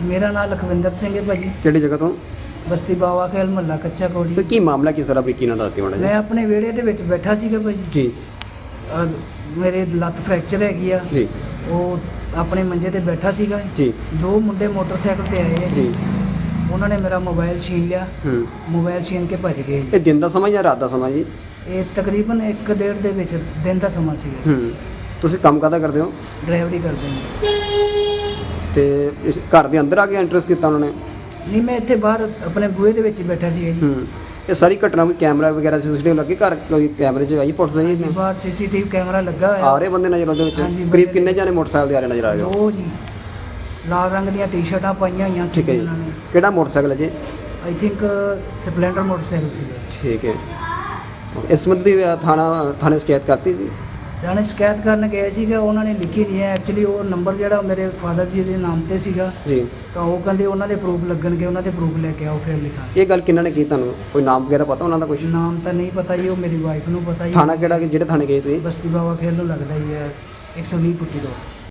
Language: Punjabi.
ਮੇਰਾ ਨਾਮ ਲਖਵਿੰਦਰ ਸਿੰਘ ਹੈ ਭਾਜੀ। ਕਿਹੜੀ ਜਗ੍ਹਾ ਤੋਂ? ਬਸਤੀ ਬਾਵਾ ਖੇਲ ਮਹੱਲਾ ਕੱਚਾ ਸਰ ਕੋੜੀ ਕੀ ਮਾਮਲਾ ਤਰ੍ਹਾਂ ਬਰੀਕੀ ਨਾਲ ਦੱਸਦੇ ਹੋਣਾ ਮੈਂ ਆਪਣੇ ਵਿਹੜੇ ਦੇ ਵਿੱਚ ਬੈਠਾ ਸੀਗਾ ਭਾਜੀ। ਜੀ। ਅਹ ਮੇਰੇ ਲੱਤ ਫ੍ਰੈਕਚਰ ਹੈਗੀ ਆ। ਜੀ। ਉਹ ਆਪਣੇ ਮੰਜੇ ਤੇ ਬੈਠਾ ਸੀਗਾ। ਜੀ। ਦੋ ਮੁੰਡੇ ਮੋਟਰਸਾਈਕਲ ਤੇ ਆਏ ਆ ਜੀ। ਉਹਨਾਂ ਨੇ ਮੇਰਾ ਮੋਬਾਈਲ ਛੀਨ ਲਿਆ। ਹੂੰ। ਮੋਬਾਈਲ ਛੀਨ ਕੇ ਭੱਜ ਗਏ ਇਹ ਦਿਨ ਦਾ ਸਮਾਂ ਜਾਂ ਰਾਤ ਦਾ ਸਮਾਂ ਜੀ? ਇਹ ਤਕਰੀਬਨ 1 ਡੇਢ ਦੇ ਵਿੱਚ ਦਿਨ ਦਾ ਸਮਾਂ ਸੀਗਾ। ਹੂੰ। ਤੁਸੀਂ ਕੰਮ ਕਾਹਦਾ ਕਰਦੇ ਹੋ? ਡਰਾਈਵਰੀ ਕਰਦੇ ਨੇ ਤੇ ਇਸ ਘਰ ਦੇ ਅੰਦਰ ਆ ਕੇ ਐਂਟਰਸ ਕੀਤਾ ਉਹਨਾਂ ਨੇ? ਨਹੀਂ ਮੈਂ ਇੱਥੇ ਬਾਹਰ ਆਪਣੇ ਬੂਹੇ ਦੇ ਵਿੱਚ ਹੀ ਬੈਠਾ ਸੀਗਾ ਜੀ। ਹੂੰ। ਇਹ ਸਾਰੀ ਘਟਨਾ ਕੋਈ ਕੈਮਰਾ ਵਗੈਰਾ ਸੀਸੀਟੀਵੀ ਲੱਗੇ ਘਰ? ਕੋਈ ਕੈਮਰੇ 'ਚ ਆਈ ਪੁਲਿਸ ਆਈ ਨੇ ਬਾਹਰ ਸੀਸੀਟੀਵੀ ਕੈਮਰਾ ਲੱਗਾ ਆ ਹੋਇਆ ਰਹੇ ਬੰਦੇ ਨਜ਼ਰ ਉਹਦੇ ਵਿੱਚ? ਕਰੀਬ ਕਿੰਨੇ ਜਾਣੇ ਮੋਟਰਸਾਈਕਲ ਤੇ ਆ ਰਹੇ ਨਜ਼ਰ ਆ ਰਹੇ ਹੋ? ਦੋ ਜੀ। ਲਾਲ ਰੰਗ ਦੀਆਂ ਟੀ-ਸ਼ਰਟਾਂ ਪਾਈਆਂ ਹੋਈਆਂ ਸੀ ਠੀਕ ਹੈ ਜੀ। ਉਹਨਾਂ ਨੇ। ਕਿਹੜਾ ਮੋਟਰਸਾਈਕਲ ਹੈ ਜੀ? ਆਈ ਥਿੰਕ ਸਪਲੈਂਡਰ ਮੋਟਰਸਾਈਕਲ ਸੀਗਾ ਠੀਕ ਹੈ। ਇਸ ਸੰਬੰਧੀ ਥਾਣਾ ਥਾਣੇ ਸ਼ਿਕਾਇਤ ਕਰਤੀ ਜੀ? ਜਾਣੇ ਸ਼ਿਕਾਇਤ ਕਰਨ ਗਏ ਸੀਗਾ ਉਹਨਾਂ ਨੇ ਲਿਖੀ ਨਹੀਂ ਹੈ। ਐਕਚੁਅਲੀ ਉਹ ਨੰਬਰ ਜਿਹੜਾ ਮੇਰੇ ਫਾਦਰ ਜੀ ਦੇ ਨਾਮ ਤੇ ਸੀਗਾ ਜੀ। ਤਾਂ ਉਹ ਕਹਿੰਦੇ ਉਹਨਾਂ ਦੇ ਪ੍ਰੂਫ ਲੱਗਣਗੇ ਉਹਨਾਂ ਦੇ ਪ੍ਰੂਫ ਲੈ ਕੇ ਆਓ ਫਿਰ ਲਿਖਾਂ ਇਹ ਗੱਲ ਕਿੰਨਾਂ ਨੇ ਕੀਤੀ ਤੁਹਾਨੂੰ? ਕੋਈ ਨਾਮ ਵਗੈਰਾ ਪਤਾ ਉਹਨਾਂ ਦਾ ਕੁਝ ਨਾਮ ਤਾਂ ਨਹੀਂ ਪਤਾ ਜੀ ਉਹ ਮੇਰੀ ਵਾਈਫ ਨੂੰ ਪਤਾ ਜੀ। ਥਾਣਾ ਕਿਹੜਾ ਕਿ ਜਿਹੜੇ ਥਾਣੇ ਗਏ ਤੁਸੀਂ? ਬਸਤੀ ਬਾਵਾ ਖੇਲ ਨੂੰ ਲੱਗਦਾ ਹੀ ਹੈ 120 ਫੁੱਟੀ ਤੋਂ।